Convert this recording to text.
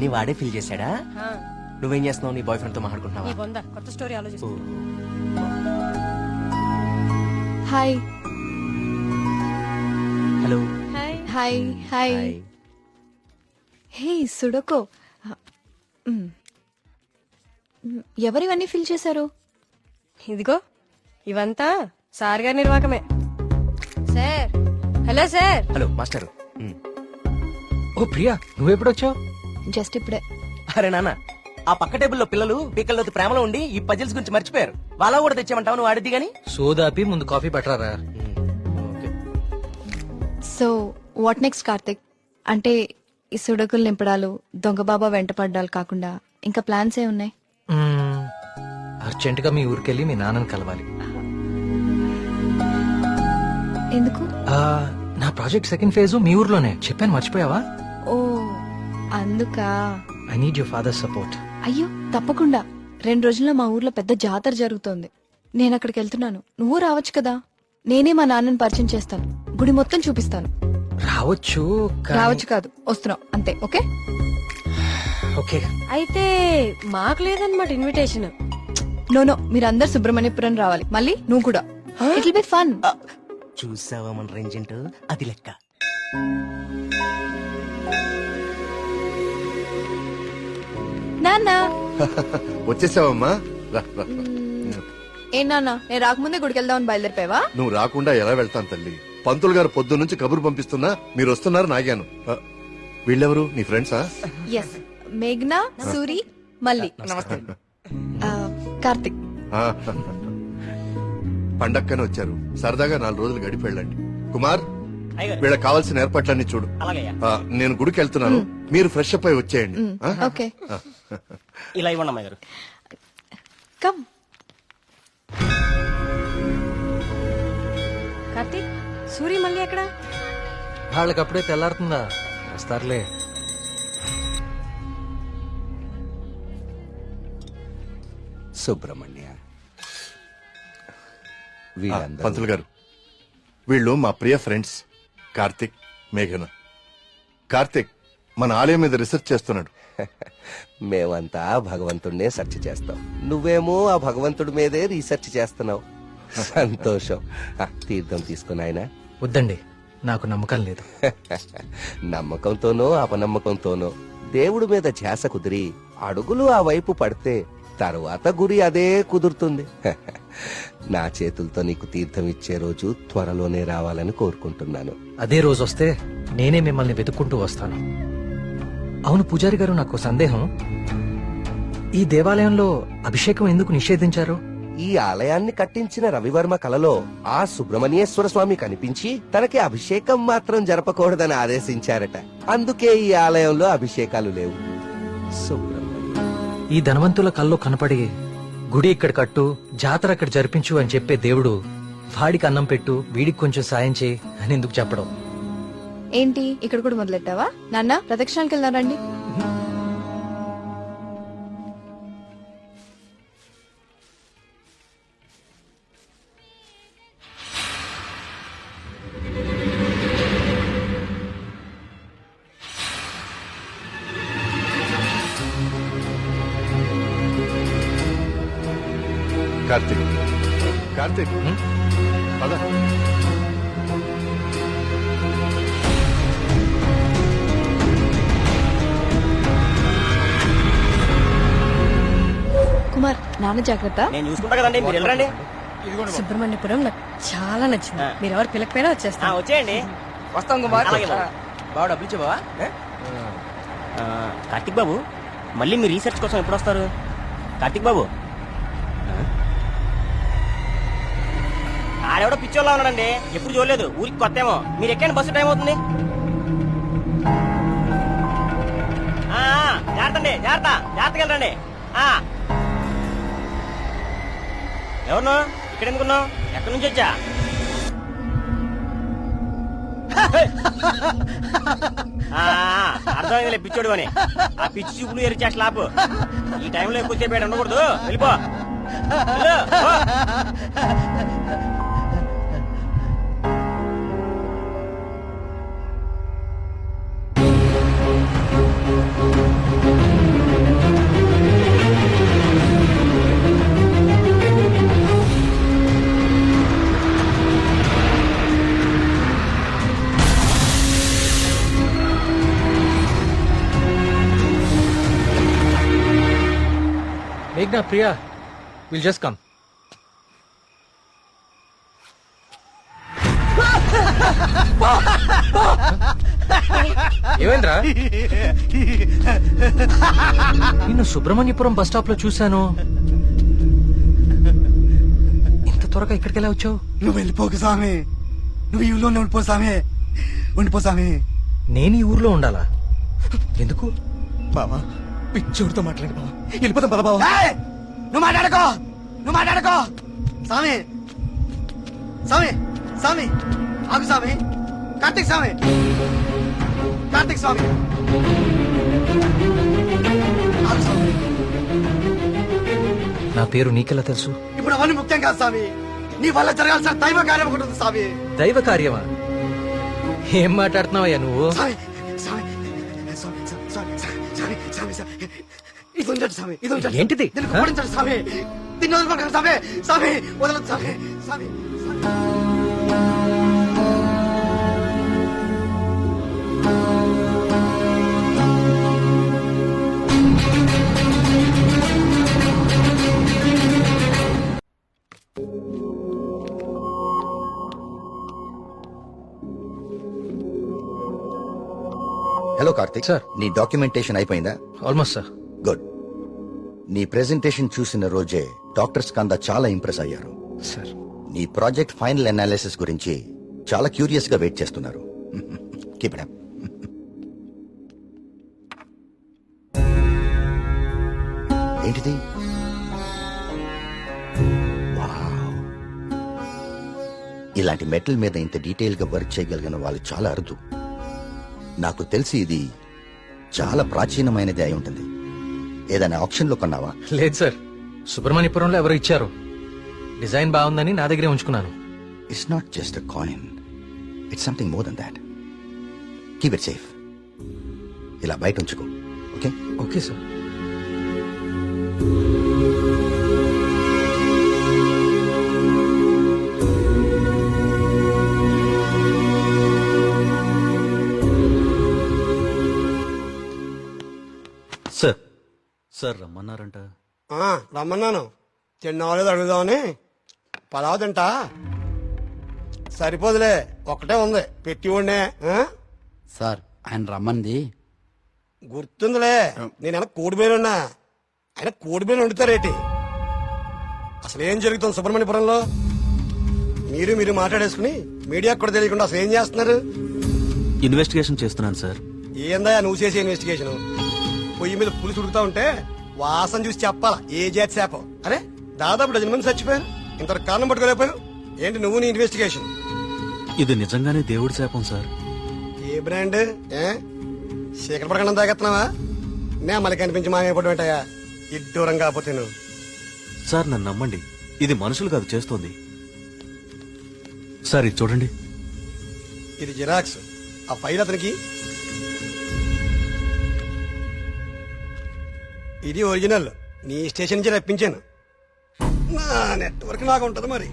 అన్ని వాడే ఫిల్ చేశాడా? నువ్వేం చేస్తున్నావు? నీ బాయ్ ఫ్రెండ్తో ఈ మాట్లాడుకుంటున్నావా బొంద కొత్త స్టోరీ ఆలోచిస్తా hi hello hi hi hey సుడకో. మ్, ఎవరివన్నీ ఫిల్ చేశారు? ఇదిగో ఇవంతా సార్ గారి నిర్వాకమే sir. Hello sir. Hello master. ఓ ప్రియా నువ్వెప్పుడొచ్చావు జస్ట్ ఇప్పుడే. అరే నాన్న ఆ పక్క టేబుల్లో పిల్లలు పీకల్లోతి ప్రేమలో ఉండి ఈ పజిల్స్ గురించి మర్చిపోయారు. వాళ్ళ కూడా తెచ్చామంటావు నువ్వు ఆడిద్ది గాని? సోదాపి ముందు coffee పట్టరారా? Okay so what next Karthik? అంటే ఈ సుడకులు నింపడాలు దొంగ బాబా వెంట పడ్డాలు కాకుండా ఇంకా ప్లాన్స్ ఏ ఉన్నాయి? మ్మ్. అర్జెంటుగా మీ ఊరికెళ్ళి మీ నాన్నని కలవాలి. ఎందుకు? ఆ, నా ప్రాజెక్ట్ సెకండ్ ఫేజ్ మీ ఊర్లోనే. చెప్పాను మర్చిపోయావా? అందుకా. I need your father support అయ్యో తప్పకుండా. రెండు రోజుల్లో మా ఊర్లో పెద్ద జాతర జరుగుతోంది. నేను అక్కడికి వెళ్తున్నాను. నువ్వు రావచ్చు కదా? నేనే మా నాన్నని పరిచయం చేస్తాను. గుడి మొత్తం చూపిస్తాను. రావచ్చు కానీ- రావచ్చు కాదు. వస్తున్నావు అంతే ఓకే? ఓకే. అయితే మాకు లేదన్నమాట ఇన్విటేషన్ నో నో. మీరందరు సుబ్రహ్మణ్యపురం రావాలి. మళ్ళీ నువ్వు కూడా. ఇట్ విల్ బి ఫన్ చూసావా మన రేంజ్ ఏంటో? అది లెక్క. నాన్న. వచ్చేసావమ్మా. రా, రా. ఏ నాన్న నేను రాకముందే గుడికి వెళ్దామని బయలుదేరిపోయావా? నువ్వు రాకుండా ఎలా వెళ్తాను తల్లి? పంతులు గారు పొద్దు నుంచి కబురు పంపిస్తున్నా మీరు వస్తున్నారు నాగాను. ఆ, వీళ్ళెవరు? నీ ఫ్రెండ్సా? ఎస్ మేఘ్నా సూరి మళ్ళీ ఆ, కార్తిక్. ఆ, పండక్కనే వచ్చారు. సరదాగా నాలుగు రోజులు గడిపి వెళ్ళండి. కుమార్ వీళ్ళకి కావాల్సిన ఏర్పాట్లన్నీ చూడు. ఆ, నేను గుడికి వెళ్తున్నాను. మీరు ఫ్రెష్ అప్ అయి వచ్చేయండి. ఆ? ఓకే. ఇలా ఇవ్వండి అమ్మాయి గారు. కమ్. కార్తీక్ సూరి మళ్ళీ ఎక్కడ? వాళ్ళకి అప్పుడే తెల్లారుతుందా? వస్తారులే. సుబ్రహ్మణ్య ఆ, వీళ్ళందరూ పంతులు గారు వీళ్ళు మా ప్రియ ఫ్రెండ్స్ కార్తిక్ మేఘన. కార్తిక్ మన ఆలయం మీద రీసెర్చ్ చేస్తున్నాడు. మేమంతా భగవంతుడినే సెర్చ్ చేస్తాం. నువ్వేమో ఆ భగవంతుడి మీదే రీసెర్చ్ చేస్తున్నావు. సంతోషం. ఆ, తీర్థం తీసుకుని ఆయన. వద్దండి నాకు నమ్మకం లేదు. నమ్మకంతోనో అపనమ్మకంతోనో దేవుడి మీద ధ్యాస కుదిరి అడుగులు ఆ వైపు పడితే తరువాత గురి అదే కుదురుతుంది. నా చేతులతో నీకు తీర్థం ఇచ్చే రోజు త్వరలోనే రావాలని కోరుకుంటున్నాను. అదే రోజు వస్తే నేనే మిమ్మల్ని వెతుక్కుంటూ వస్తాను. అవును పూజారి గారు నాకు సందేహం. ఈ దేవాలయంలో అభిషేకం ఎందుకు నిషేధించారు? ఈ ఆలయాన్ని కట్టించిన రవివర్మ కలలో ఆ సుబ్రహ్మణ్యేశ్వర స్వామి కనిపించి తనకి అభిషేకం మాత్రం జరపకూడదని ఆదేశించారట. అందుకే ఈ ఆలయంలో అభిషేకాలు లేవు. ఈ ధనవంతుల కల్లో కనపడి గుడి ఇక్కడ కట్టు జాతర అక్కడ జరిపించు అని చెప్పే దేవుడు వాడికి అన్నం పెట్టు వీడికి కొంచెం సాయం చేయి అని ఎందుకు చెప్పడం? ఏంటి? ఇక్కడ కూడా మొదలెట్టావా? నాన్న ప్రదక్షిణాలకు వెళ్దాం రండి. కార్తీక్. పద. నాన్న జాగ్రత్త. నేను చూసుకుంటా కదండి మీరు వెళ్ళరండి. సుబ్రహ్మణ్యపురం నాకు చాలా నచ్చింది. మీరు ఎవరు పిలకపోయినా వచ్చేస్తాను. వచ్చేయండి. వస్తాం కుమార్. బాబు. డబ్బులు ఇచ్చావా? కార్తిక్ బాబు మళ్ళీ మీ రీసెర్చ్ కోసం ఎప్పుడు వస్తారు? కార్తిక్ బాబు. ఆడెవడో పిచ్చోళ్ళ ఉన్నాడండి. ఎప్పుడు చూడలేదు. ఊరికి కొత్త ఏమో మీరు ఎక్కండి బస్సు టైం అవుతుంది. జాగ్రత్త అండి జాగ్రత్త. జాగ్రత్తగా వెళ్ళండి. ఆ. ఎవరు? ఇక్కడ ఎందుకున్నావు ఎక్కడి నుంచి వచ్చా? ఆ, అర్థమైందిలే పిచ్చోడు అని. ఆ పిచ్చి చూపులు ఎరిచే స్లాబ్ ఈ టైంలో ఎక్కువసేపు ఈడ ఉండకూడదు. వెళ్ళిపో. పో. ప్రియా విల్ జస్ట్ కమ్ ఏమైందిరా? నిన్ను సుబ్రహ్మణ్యపురం బస్ స్టాప్లో చూశాను. ఇంత త్వరగా ఇక్కడికి ఎలా వచ్చావు? నువ్వు వెళ్ళిపోకు స్వామి. నువ్వు ఈ ఊళ్ళోనే ఉండిపో స్వామి. ఉండిపో స్వామి. నేను ఈ ఊర్లో ఉండాలా? ఎందుకు? బావా పిచ్చోడితో మాట్లాడి బావా. వెళ్ళిపోతాం పద బావా. నువ్వు మాట్లాడుకో. నువ్వు మాట్లాడుకో. స్వామి. స్వామి. స్వామి. ఆగు స్వామి. కార్తీక్ స్వామి. కార్తీక్ స్వామి. ఆగు స్వామి. నా పేరు నీకెలా తెలుసు? ఇప్పుడు అవన్నీ ముఖ్యం కాదు స్వామి. నీ వల్ల జరగాల్సిన దైవ కార్యం ఒకటి ఉంది స్వామి. దైవ కార్యమా? ఏం మాట్లాడుతున్నావయ్యా నువ్వు? స్వామి ఇది ఉంచండి స్వామి ఇది ఉంచండి ఏంటిది? స్వామి. దీన్ని స్వామి. స్వామి వదలదు స్వామి. స్వామి హలో కార్తిక్ సార్. నీ డాక్యుమెంటేషన్ అయిపోయిందా? ఆల్మోస్ట్ సార్ నీ ప్రెజెంటేషన్ చూసిన రోజే డాక్టర్స్ కంద చాలా ఇంప్రెస్ అయ్యారు. సార్ నీ ప్రాజెక్ట్ ఫైనల్ అనాలిసిస్ గురించి చాలా క్యూరియస్గా వెయిట్ చేస్తున్నారు. కీప్ ఇట్ అప్ ఏంటిది? వావ్. ఇలాంటి మెటల్ మీద ఇంత డీటెయిల్గా వర్క్ చేయగలిగిన వాళ్ళు చాలా అరుదు. నాకు తెలిసి ఇది చాలా ప్రాచీనమైనది అయి ఉంటుంది. ఏదైనా ఆప్షన్లో కొన్నావా? లేదు సార్. సుబ్రహ్మణ్యపురంలో ఎవరు ఇచ్చారు. డిజైన్ బాగుందని నా దగ్గరే ఉంచుకున్నాను. It's not just a coin it's something more than that keep it safe ఇలా బయట ఉంచుకో. Okay? Okay sir. Sir sir రమ్మన్నారంట. ఆ, రమ్మన్నాను. తిన్నవాళ్ళు అడుగుదామని? పలావ్ తింటా. సరిపోదులే ఒక్కటే ఉంది. పెట్టి ఉండే సార్ ఆయన రమ్మంది. గుర్తుందిలే నేను కోడిబేలున్నా ఆయన కోడిబేలు వండుతారేటి? అసలు ఏం జరుగుతుంది సుబ్రహ్మణ్యపురంలో? మీరు మీరు మాట్లాడేసుకుని మీడియాకు కూడా తెలియకుండా అసలు ఏం చేస్తున్నారు? ఇన్వెస్టిగేషన్ చేస్తున్నాను సార్. ఏందా నువ్వు చేసే ఇన్వెస్టిగేషన్? పొయ్యి మీద పులిసి ఉడుకుతా ఉంటే వాసన చూసి చెప్పాలా? ఏ జాతి శాపం అరే దాదాపు డజన్ మంది చచ్చిపోయారు. ఇంతవరకు కారణం పట్టుకోలేకపోయావు ఏంటి నువ్వు నీ ఇన్వెస్టిగేషన్ ఇది నిజంగానే దేవుడి శాపం సార్. ఏ బ్రాండ్? ఏ? శేఖర పడకుండా తాగెత్తున్నావా నే మళ్ళీ కనిపించి మాయపడడం ఏంటయ్యా ఇడ్డూరం కాకపోతే నువ్వు. సార్ నన్ను నమ్మండి. ఇది మనుషులు కాదు చేస్తోంది. సార్ ఇది చూడండి. ఇది జిరాక్స్. ఆ ఫైల్ అతనికి ఇది ఒరిజినల్. నీ స్టేషన్ నుంచి రప్పించాను. నా నెట్వర్క్ నాకు ఉంటుంది మరి.